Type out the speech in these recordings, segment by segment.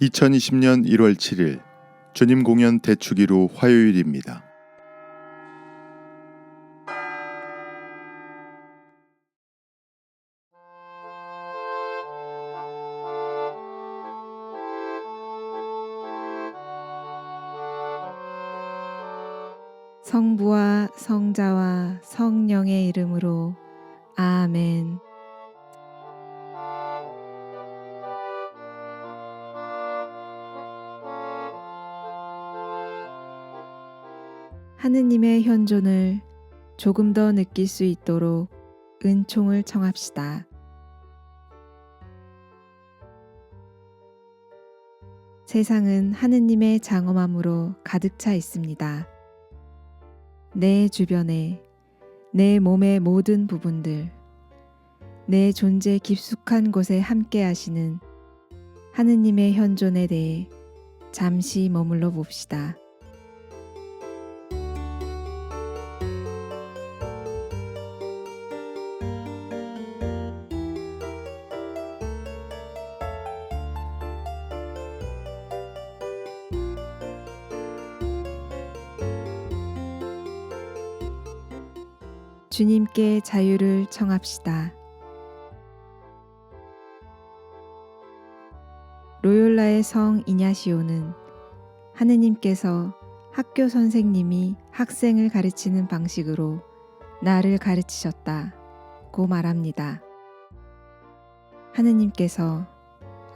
2020년 1월 7일 주님 공연 대축일후 화요일입니다. 성부와 성자와 성령의 이름으로 아멘. 하느님의 현존을 조금 더 느낄 수 있도록 은총을 청합시다. 세상은 하느님의 장엄함으로 가득 차 있습니다. 내 주변에 내 몸의 모든 부분들, 내 존재 깊숙한 곳에 함께 하시는 하느님의 현존에 대해 잠시 머물러 봅시다. 주님께 자유를 청합시다. 로욜라의 성 이냐시오는 하느님께서 학교 선생님이 학생을 가르치는 방식으로 나를 가르치셨다 고 말합니다. 하느님께서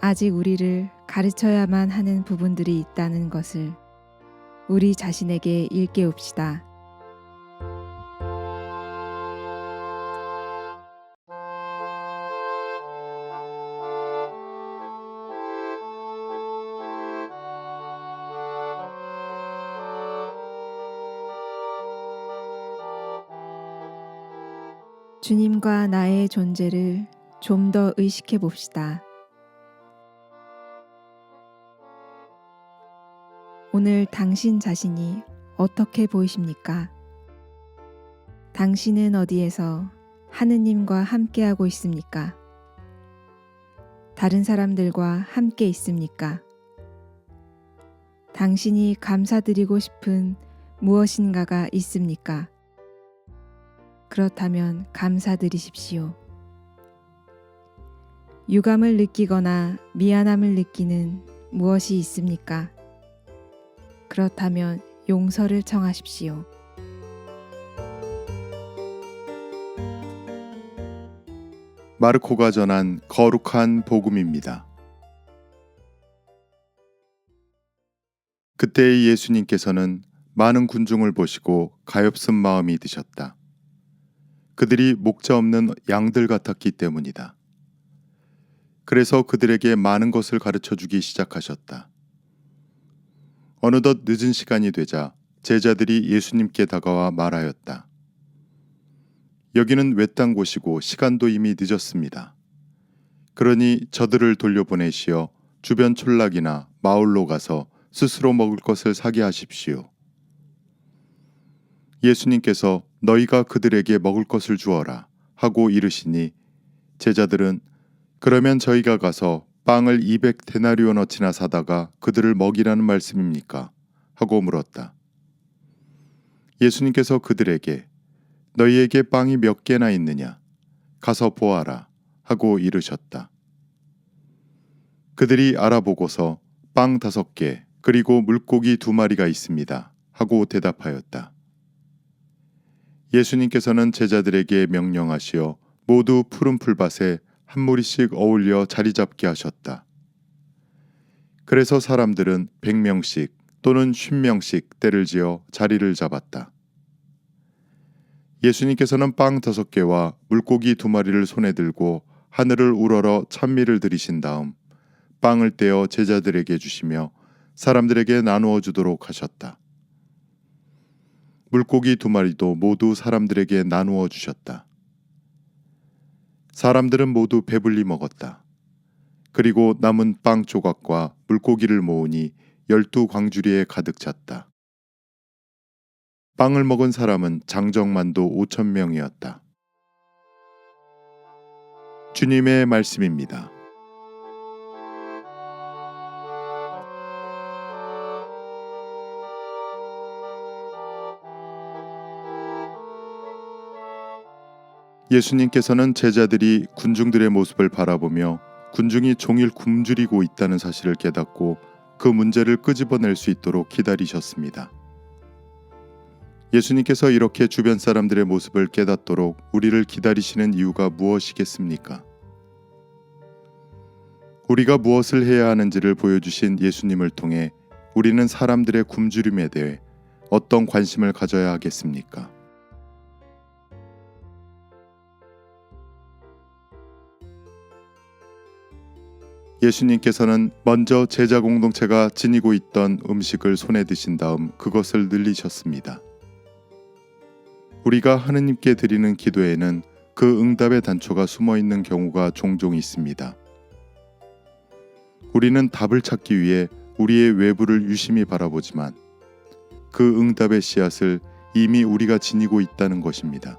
아직 우리를 가르쳐야만 하는 부분들이 있다는 것을 우리 자신에게 일깨웁시다. 주님과 나의 존재를 좀 더 의식해 봅시다. 오늘 당신 자신이 어떻게 보이십니까? 당신은 어디에서 하느님과 함께하고 있습니까? 다른 사람들과 함께 있습니까? 당신이 감사드리고 싶은 무엇인가가 있습니까? 그렇다면 감사드리십시오. 유감을 느끼거나 미안함을 느끼는 무엇이 있습니까? 그렇다면 용서를 청하십시오. 마르코가 전한 거룩한 복음입니다. 그때의 예수님께서는 많은 군중을 보시고 가엾은 마음이 드셨다. 그들이 목자 없는 양들 같았기 때문이다. 그래서 그들에게 많은 것을 가르쳐 주기 시작하셨다. 어느덧 늦은 시간이 되자 제자들이 예수님께 다가와 말하였다. 여기는 외딴 곳이고 시간도 이미 늦었습니다. 그러니 저들을 돌려보내시어 주변 촌락이나 마을로 가서 스스로 먹을 것을 사게 하십시오. 예수님께서 너희가 그들에게 먹을 것을 주어라 하고 이르시니 제자들은 그러면 저희가 가서 빵을 200 데나리온어치나 사다가 그들을 먹이라는 말씀입니까? 하고 물었다. 예수님께서 그들에게 너희에게 빵이 몇 개나 있느냐? 가서 보아라 하고 이르셨다. 그들이 알아보고서 빵 다섯 개 그리고 물고기 두 마리가 있습니다. 하고 대답하였다. 예수님께서는 제자들에게 명령하시어 모두 푸른 풀밭에 한 무리씩 어울려 자리 잡게 하셨다. 그래서 사람들은 100명씩 또는 50명씩 때를 지어 자리를 잡았다. 예수님께서는 빵 다섯 개와 물고기 두 마리를 손에 들고 하늘을 우러러 찬미를 드리신 다음 빵을 떼어 제자들에게 주시며 사람들에게 나누어 주도록 하셨다. 물고기 두 마리도 모두 사람들에게 나누어 주셨다. 사람들은 모두 배불리 먹었다. 그리고 남은 빵 조각과 물고기를 모으니 열두 광주리에 가득 찼다. 빵을 먹은 사람은 장정만도 오천 명이었다. 주님의 말씀입니다. 예수님께서는 제자들이 군중들의 모습을 바라보며 군중이 종일 굶주리고 있다는 사실을 깨닫고 그 문제를 끄집어낼 수 있도록 기다리셨습니다. 예수님께서 이렇게 주변 사람들의 모습을 깨닫도록 우리를 기다리시는 이유가 무엇이겠습니까? 우리가 무엇을 해야 하는지를 보여주신 예수님을 통해 우리는 사람들의 굶주림에 대해 어떤 관심을 가져야 하겠습니까? 예수님께서는 먼저 제자 공동체가 지니고 있던 음식을 손에 드신 다음 그것을 늘리셨습니다. 우리가 하느님께 드리는 기도에는 그 응답의 단초가 숨어 있는 경우가 종종 있습니다. 우리는 답을 찾기 위해 우리의 외부를 유심히 바라보지만 그 응답의 씨앗을 이미 우리가 지니고 있다는 것입니다.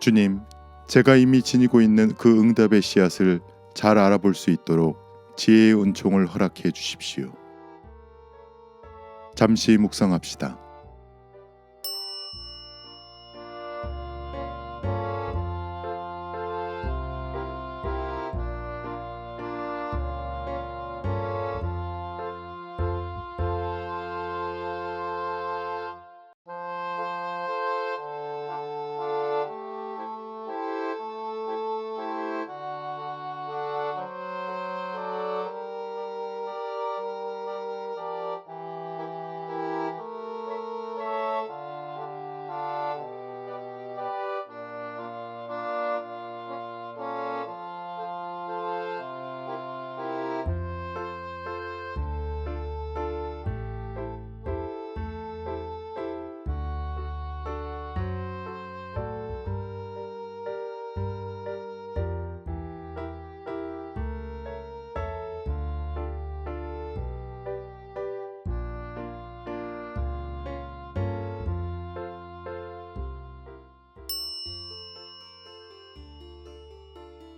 주님, 제가 이미 지니고 있는 그 응답의 씨앗을 잘 알아볼 수 있도록 지혜의 은총을 허락해 주십시오. 잠시 묵상합시다.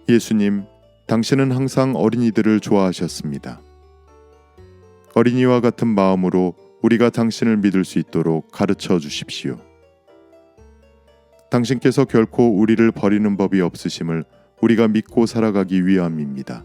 예수님, 당신은 항상 어린이들을 좋아하셨습니다. 어린이와 같은 마음으로 우리가 당신을 믿을 수 있도록 가르쳐 주십시오. 당신께서 결코 우리를 버리는 법이 없으심을 우리가 믿고 살아가기 위함입니다.